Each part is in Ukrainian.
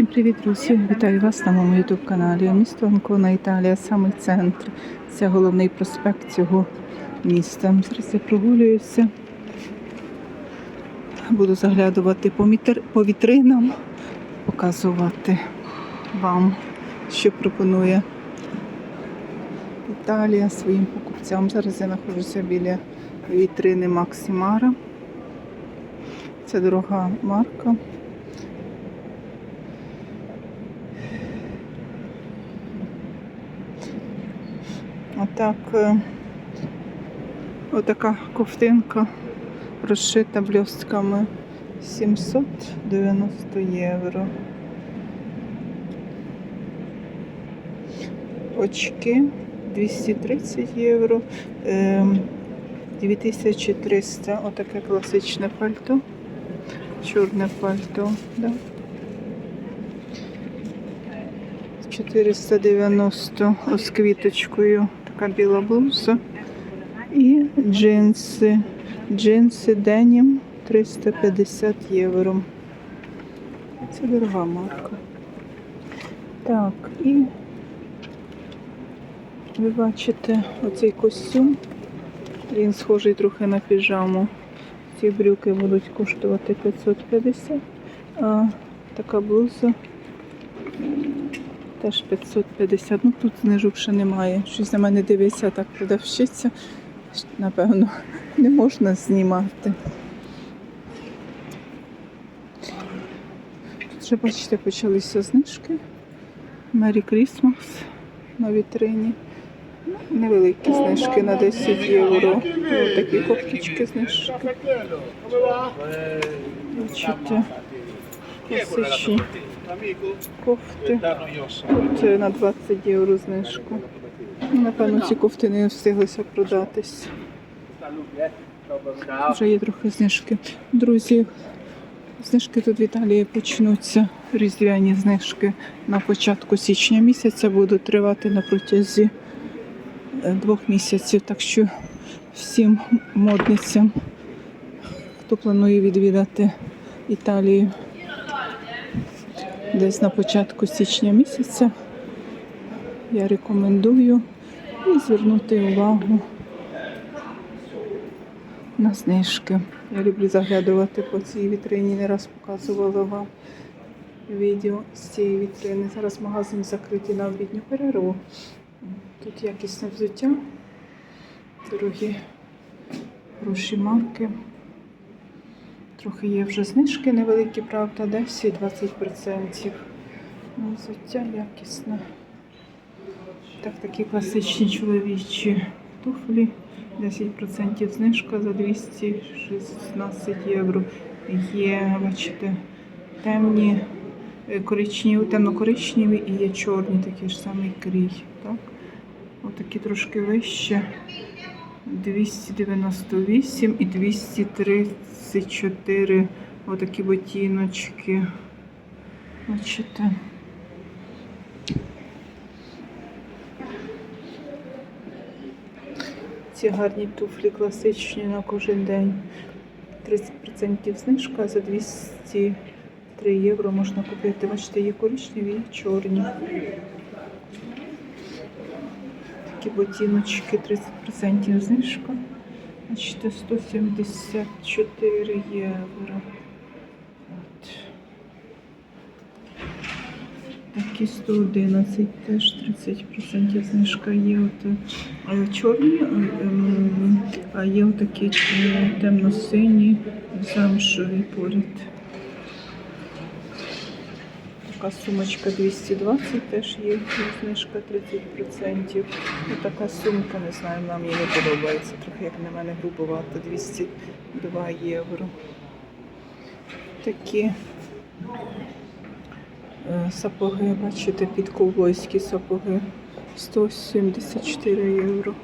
Всім привіт, друзі! Вітаю вас на моєму youtube каналі. Місто Анкона, Італія, самий центр. Це головний проспект цього міста. Зараз я прогулююся. Буду заглядувати по, мітр... по вітринам, показувати вам, що пропонує Італія своїм покупцям. Зараз я знаходжуся біля вітрини Максимара. Це дорога марка. Отак, е, отака ковтинка розшита блістками 790 євро. Очки 230 євро. Ем, 2300. Отаке класичне пальто. Чорне пальто. Да. 490 з квіточкою. Така біла блуза. І джинси. Джинси денім 350 євро. Це дорога марка. Так, і ви бачите оцей костюм. Він схожий трохи на піжаму. Ці брюки будуть коштувати 550, а така блуза теж 550. Ну тут знижок ще немає. Щось на мене дивиться, так продавщиця. Напевно, не можна знімати. Тут вже, бачите, почалися знижки. Merry Christmas на вітрині. Ну, Невеликі знижки на 10 євро. Ось такі кофточки знижки. Бачите, класичні кофти. Тут е, на 20 євро знижку. Напевно, ці кофти не встиглися продатись. Вже є трохи знижки. Друзі, знижки тут в Італії почнуться. Різдвяні знижки на початку січня місяця будуть тривати на протязі е, двох місяців. Так що всім модницям, хто планує відвідати Італію десь на початку січня місяця, я рекомендую і звернути увагу на знижки. Я люблю заглядувати по цій вітрині, не раз показувала вам відео з цієї вітрини. Зараз магазин закритий на обідню перерву. Тут якісне взуття, дорогі хороші марки. Трохи є вже знижки невеликі, правда, 10-20%. Ну, взуття якісне. Так, такі класичні чоловічі туфлі. 10% знижка за 216 євро. Є, бачите, темні, е, коричневі, темно-коричневі і є чорні, такі ж самий крій. Так? Отакі трошки вище. 298 і 234 отакі ботиночки. Бачите. Ці гарні туфлі класичні на кожен день. 30% знижка за 203 євро можна купити. Бачите, є коричневі і чорні. Такі ботиночки 30% знижка. Бачите, 174 євро. От. Такі 111 теж 30% знижка є. От, е, чорні, е, ем, а є такі темно-сині, замшові поряд. Така сумочка 220 теж є знижка 30%. Ну, така сумка, не знаю, нам їй не подобається. Трохи як на мене грубовато, 202 євро. Такі е, сапоги, бачите, під ковбойські сапоги 174 євро.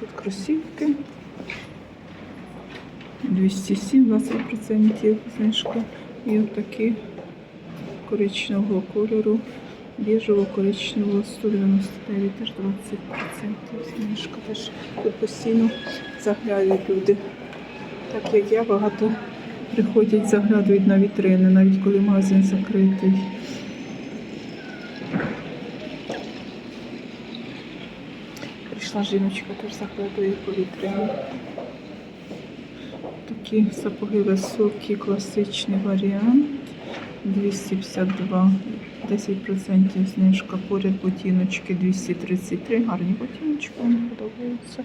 Тут кросівки. 207, 20% знижка. І отакі коричневого кольору, біжево-коричневого 199, теж 20% знижка. Теж тут постійно заглядають люди. Так як я багато приходять, заглядують на вітрини, навіть коли магазин закритий. Прийшла жіночка, теж заглядує по вітрині. Такі сапоги високі, класичний варіант. 252, 10% знижка. Поряд ботиночки 233. Гарні ботиночки, мені подобаються.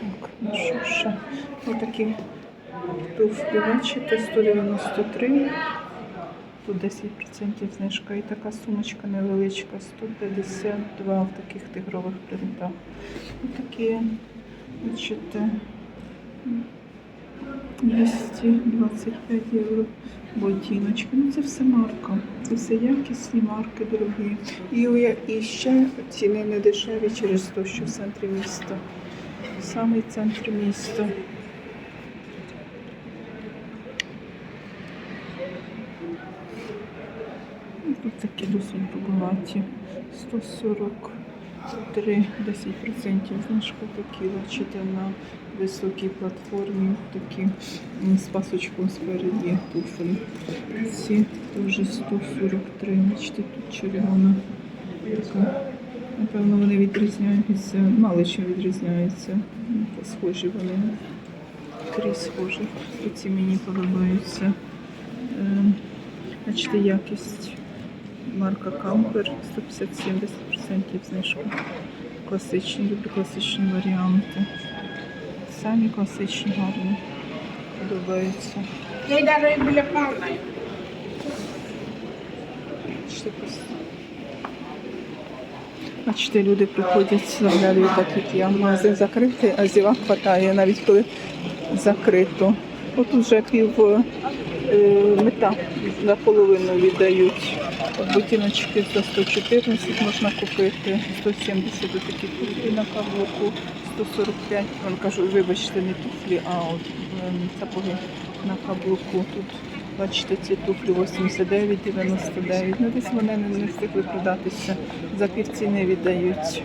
Так, ну що ще? Отакі туфлі, бачите, 193. Тут 10% знижка. І така сумочка невеличка, 152 в таких тигрових принтах. Отакі, бачите, 225 євро ботиночки. Ну це все марка. Це все якісні марки, дорогі. І, і ще ціни не дешеві через те, що в центрі міста. Самий центр міста. Тут такі досить багаті. 143, 10% знижка такі, бачите, на високій платформі, такі з пасочком спереді туфлі. Ці теж 143, бачите, тут червона. Така. Напевно, вони відрізняються, мало чим відрізняються. Схожі вони. Крізь схожі. Ці мені подобаються. Ем, Бачите, якість марка Кампер 150-70% знижка. Класичні, люблю класичні варіанти. Самі класичні гарні. Подобаються. Я навіть біля палки. Бачите, люди приходять, заглядають так, як я. Магазин закритий, а зіва хватає, навіть коли закрито. От уже пів е, мета наполовину віддають. От Ботиночки за 114 можна купити, 170 до такі туфлі на каблуку, 145, я кажу, вибачте, не туфлі, а от ем, сапоги на каблуку. Тут бачите, ці туфлі 89,99. Ну десь вони не встигли продатися. За півціни віддають.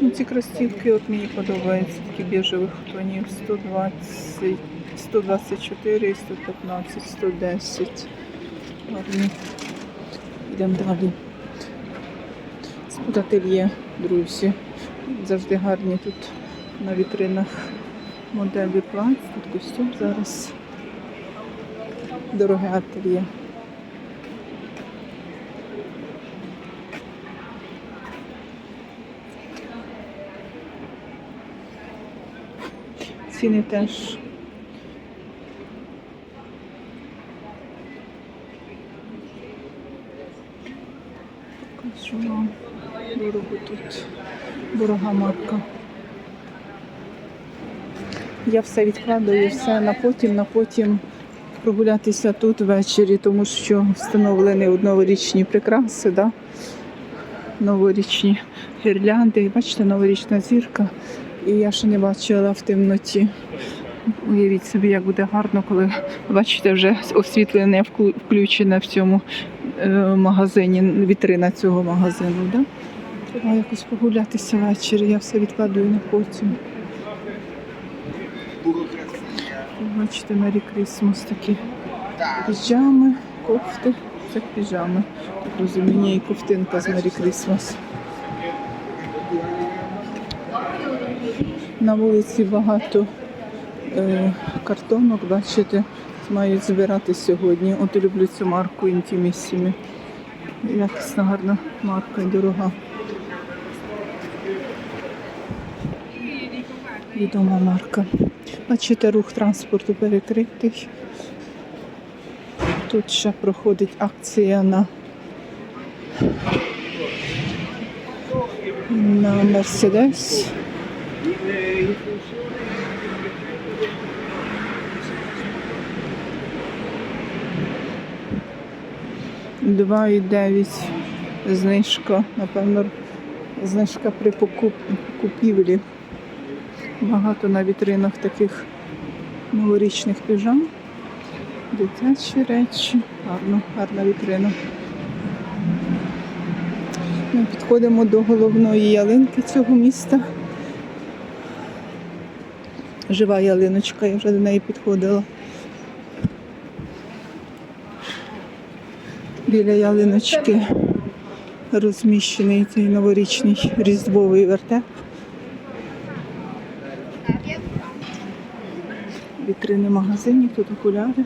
Ну, ці кросівки от мені подобаються, такі біжевих тонів 120, 124, 115, 110. Гарні. Йдемо далі. Друзі. Завжди гарні тут на вітринах моделі плаць. Тут костюм зараз. Дороге ательє. Ціни теж. Покажу вам. Тут. Дорога марка. Я все відкладаю, все на потім, на потім прогулятися тут ввечері, тому що встановлені новорічні прикраси, да? новорічні гірлянди. Бачите, новорічна зірка. І я ще не бачила в темноті. Уявіть собі, як буде гарно, коли бачите, вже освітлення включене в цьому е, магазині, вітрина цього магазину. Да? Треба якось прогулятися ввечері, я все відкладую на потім. Бачите, Мері Крісмас такі піжами, кофти. Це піжами. Так розуміння і ковтинка з Мері Крісмас. На вулиці багато е, картонок, бачите, мають збирати сьогодні. От люблю цю марку Intimissimi. Якісна гарна марка і дорога. Відома марка. Бачите, рух транспорту перекритий. Тут ще проходить акція на, на Мерседес. Два і дев'ять знижка, напевно, знижка при покуп- купівлі. Багато на вітринах таких новорічних піжам. Дитячі речі. Гарно, гарна вітрина. Ми підходимо до головної ялинки цього міста. Жива ялиночка, я вже до неї підходила. Біля ялиночки розміщений цей новорічний різдвовий вертеп. Вітрини магазинів, тут окуляри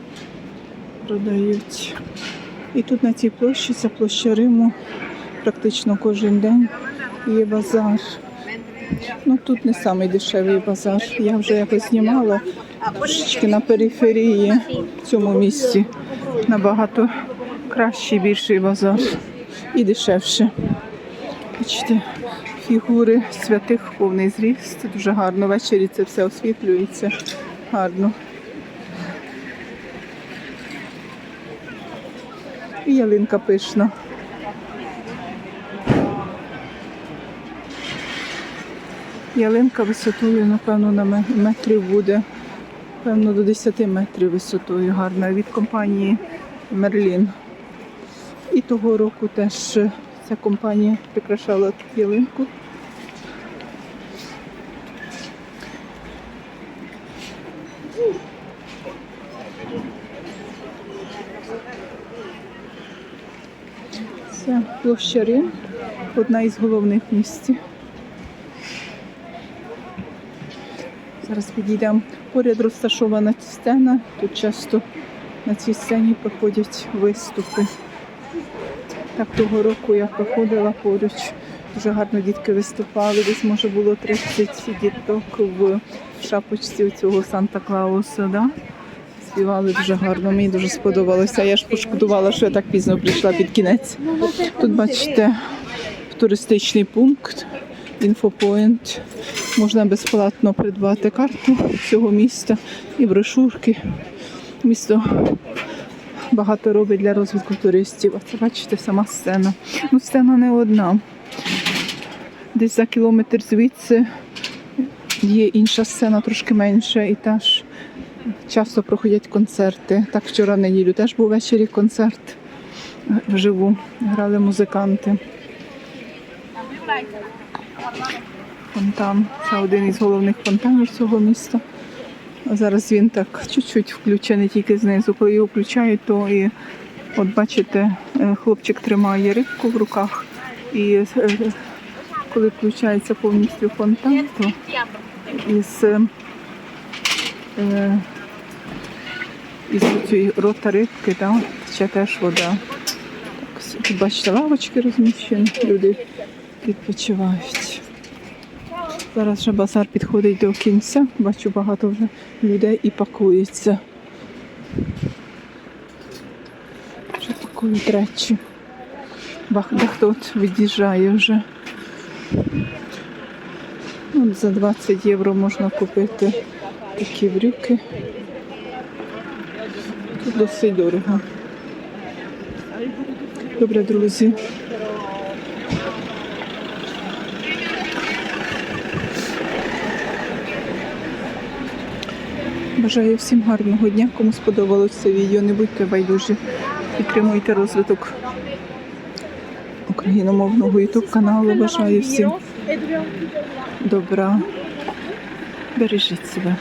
продають. І тут на цій площі, це площа Риму, практично кожен день є базар. Ну тут не самий дешевий базар. Я вже якось знімала трошечки на периферії в цьому місці. Набагато кращий, більший базар і дешевше. Бачите, фігури святих повний зріст. Дуже гарно. Ввечері це все освітлюється. Гарно. І ялинка пишна. Ялинка висотою, напевно, на ме- метрів буде. Певно, до 10 метрів висотою гарна від компанії Мерлін. І того року теж ця компанія прикрашала ялинку. Це площа Рим, одна із головних в Зараз підійдемо. Поряд розташована сцена. Тут часто на цій сцені проходять виступи. Так того року я проходила поруч. Дуже гарно дітки виступали. Десь може було 30 діток в шапочці цього Санта Клауса. Да? Співали дуже гарно, мені дуже сподобалося. Я ж пошкодувала, що я так пізно прийшла під кінець. Тут бачите туристичний пункт, інфопоінт. Можна безплатно придбати карту цього міста і брошурки. Місто багато робить для розвитку туристів. А це бачите сама сцена. Ну, сцена не одна. Десь за кілометр звідси є інша сцена, трошки менша, і теж часто проходять концерти. Так, вчора неділю теж був ввечері концерт вживу. Грали музиканти. Фонтан. Це один із головних фонтанів цього міста. А зараз він так чуть-чуть включений тільки знизу. Коли його включають, то і от бачите, е, хлопчик тримає рибку в руках. І е, коли включається повністю фонтан, то із, е, із цієї рота рибки да, ще теж вода. Так, бачите, лавочки розміщені, люди відпочивають. Зараз вже базар підходить до кінця. Бачу багато вже людей і пакується. Вже пакують речі. Дехто от від'їжджає вже. Ну, за 20 євро можна купити такі брюки. Тут досить дорого. Добре, друзі. Бажаю всім гарного дня. Кому сподобалось це відео, не будьте байдужі. Підтримуйте розвиток україномовного ютуб каналу. Бажаю всім добра. Бережіть себе.